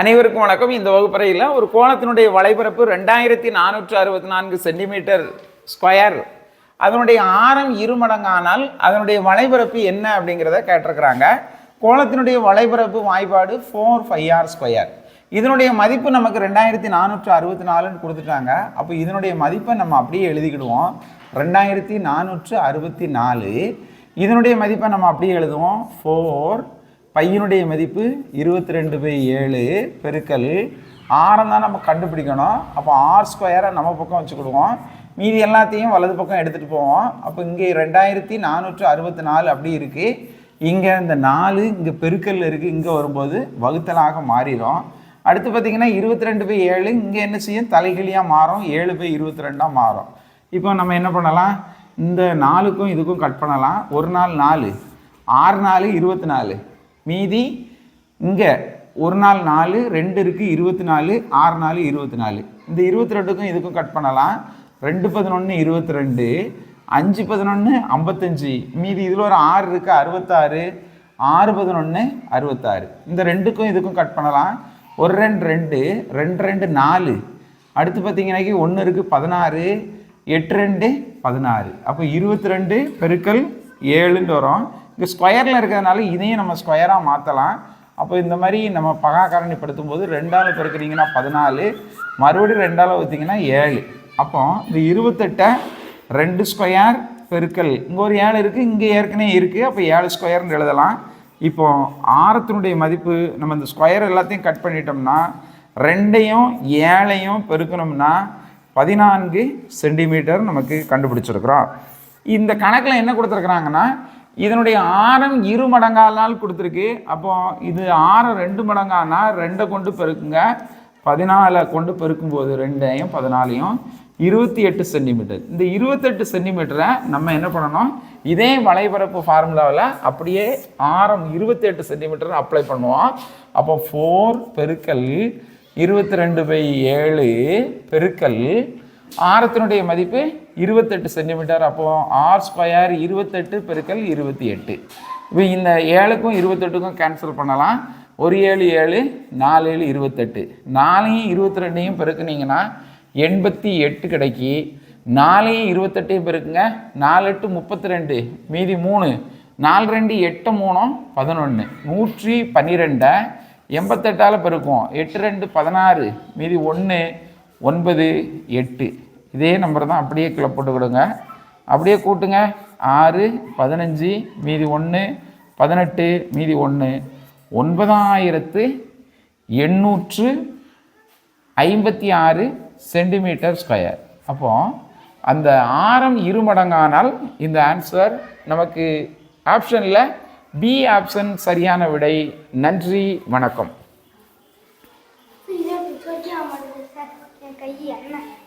அனைவருக்கும் வணக்கம். இந்த வகுப்பறையில் ஒரு கோணத்தினுடைய வலைபரப்பு ரெண்டாயிரத்தி நானூற்று அறுபத்தி நான்கு சென்டிமீட்டர் ஸ்கொயர். அதனுடைய ஆரம் இருமடங்கானால் அதனுடைய வலைபரப்பு என்ன அப்படிங்கிறத கேட்டிருக்கிறாங்க. கோலத்தினுடைய வலைபரப்பு வாய்ப்பாடு ஃபோர் ஃபைவ் ஆர் ஸ்கொயர் இதனுடைய மதிப்பு நமக்கு ரெண்டாயிரத்தி நானூற்று அறுபத்தி நாலுன்னு கொடுத்துட்டாங்க. அப்போ இதனுடைய மதிப்பை நம்ம அப்படியே எழுதிக்கிடுவோம். ரெண்டாயிரத்தி நானூற்று அறுபத்தி நாலு. இதனுடைய மதிப்பை நம்ம அப்படியே எழுதுவோம். ஃபோர் பையனுடைய மதிப்பு இருபத்தி ரெண்டு பை ஏழு பெருக்கல் ஆரம் தான் நம்ம கண்டுபிடிக்கணும். அப்போ ஆர் ஸ்கொயரை நம்ம பக்கம் வச்சுக்கிடுவோம். மீதி எல்லாத்தையும் வலது பக்கம் எடுத்துகிட்டு போவோம். அப்போ இங்கே ரெண்டாயிரத்தி நானூற்று அறுபத்தி நாலு அப்படி இருக்குது இங்கே இந்த நாலு இங்கே பெருக்கல் இருக்குது இங்கே வரும்போது வகுத்தலாக மாறிடும். அடுத்து பார்த்தீங்கன்னா இருபத்தி ரெண்டு பை ஏழு இங்கே என்ன செய்யும்? தலைகிழியாக மாறும். ஏழு பை இருபத்தி ரெண்டாக மாறும். இப்போ நம்ம என்ன பண்ணலாம்? இந்த நாலுக்கும் இதுக்கும் கட் பண்ணலாம். ஒரு நாள் நாலு ஆறு நாலு இருபத்தி நாலு மீதி இங்கே ஒரு நாள் நாலு ரெண்டு இருக்குது இருபத்தி நாலு ஆறு நாலு இருபத்தி நாலு. இந்த இருபத்தி ரெண்டுக்கும் இதுக்கும் கட் பண்ணலாம். ரெண்டு பதினொன்று இருபத்தி ரெண்டு அஞ்சு பதினொன்று ஐம்பத்தஞ்சு. மீதி இதில் ஒரு ஆறு இருக்குது அறுபத்தாறு ஆறு பதினொன்று அறுபத்தாறு. இந்த ரெண்டுக்கும் இதுக்கும் கட் பண்ணலாம். ஒரு ரெண்டு ரெண்டு ரெண்டு ரெண்டு நாலு. அடுத்து பார்த்தீங்கன்னாக்கி ஒன்று இருக்குது பதினாறு எட்டு ரெண்டு பதினாறு. அப்போ இருபத்தி ரெண்டு பெருக்கல் ஏழுன்னு வரும். இங்கே ஸ்கொயரில் இருக்கிறதுனால இதையும் நம்ம ஸ்கொயராக மாற்றலாம் அப்போ இந்த மாதிரி நம்ம பகாக்காரணி படுத்தும் போது ரெண்டால் பெருக்கிறீங்கன்னா பதினாலு மறுபடியும் ரெண்டால் ஊற்றிங்கன்னா ஏழு. அப்போ இந்த இருபத்தெட்டை ரெண்டு ஸ்கொயர் பெருக்கல். இங்கே ஒரு ஏழு இருக்குது இங்கே ஏற்கனவே இருக்குது அப்போ ஏழு ஸ்கொயர்னு எழுதலாம். இப்போ ஆரத்தினுடைய மதிப்பு நம்ம இந்த ஸ்கொயர் எல்லாத்தையும் கட் பண்ணிட்டோம்னா ரெண்டையும் ஏழையும் பெருக்கணும்னா பதினான்கு சென்டிமீட்டர் நமக்கு கண்டுபிடிச்சிருக்கிறோம். இந்த கணக்கில் என்ன கொடுத்துருக்குறாங்கன்னா இதனுடைய ஆரம் இரு மடங்கானால் கொடுத்துருக்கு. அப்போ இது ஆரம் ரெண்டு மடங்கானா? ரெண்டை கொண்டு பெருக்குங்க. பதினாலை கொண்டு பெருக்கும்போது ரெண்டையும் பதினாலையும் இருபத்தி எட்டு சென்டிமீட்டர். இந்த இருபத்தெட்டு சென்டிமீட்டரை நம்ம என்ன பண்ணணும்? இதே வலைபரப்பு ஃபார்முலாவில் அப்படியே ஆரம் இருபத்தி எட்டு சென்டிமீட்டர் அப்ளை பண்ணுவோம். அப்போ ஃபோர் பெருக்கல் இருபத்தி ரெண்டு பை ஏழு பெருக்கல் ஆரத்தினுடைய மதிப்பு இருபத்தெட்டு சென்டிமீட்டர் அப்போ ஆர் ஸ்கொயர் இருபத்தெட்டு பெருக்கல் இருபத்தி எட்டு. இப்போ இந்த ஏழுக்கும் இருபத்தெட்டுக்கும் கேன்சல் பண்ணலாம். ஒரு ஏழு ஏழு நாலு ஏழு இருபத்தெட்டு. நாலையும் இருபத்தி ரெண்டையும் பெருக்குனீங்கன்னா எண்பத்தி எட்டு கிடைக்கி நாலையும் இருபத்தெட்டையும் பெருக்குங்க நாலு எட்டு முப்பத்தி ரெண்டு மீதி மூணு நாலு ரெண்டு எட்டு மூணும் பதினொன்று நூற்றி பன்னிரெண்டை எண்பத்தெட்டால் பெருக்கும் எட்டு ரெண்டு பதினாறு மீதி ஒன்று ஒன்பது எட்டு. இதே நம்பர் தான் அப்படியே கீழே போட்டு கொடுங்க அப்படியே கூட்டுங்க. ஆறு பதினஞ்சு மீதி ஒன்று பதினெட்டு மீதி ஒன்று. ஒன்பதாயிரத்து எண்ணூற்று ஐம்பத்தி ஆறு சென்டிமீட்டர் ஸ்கொயர் அப்போது அந்த ஆரம் இருமடங்கானால் இந்த ஆன்சர் நமக்கு ஆப்ஷனில் பி ஆப்ஷன் சரியான விடை. நன்றி வணக்கம். Cây.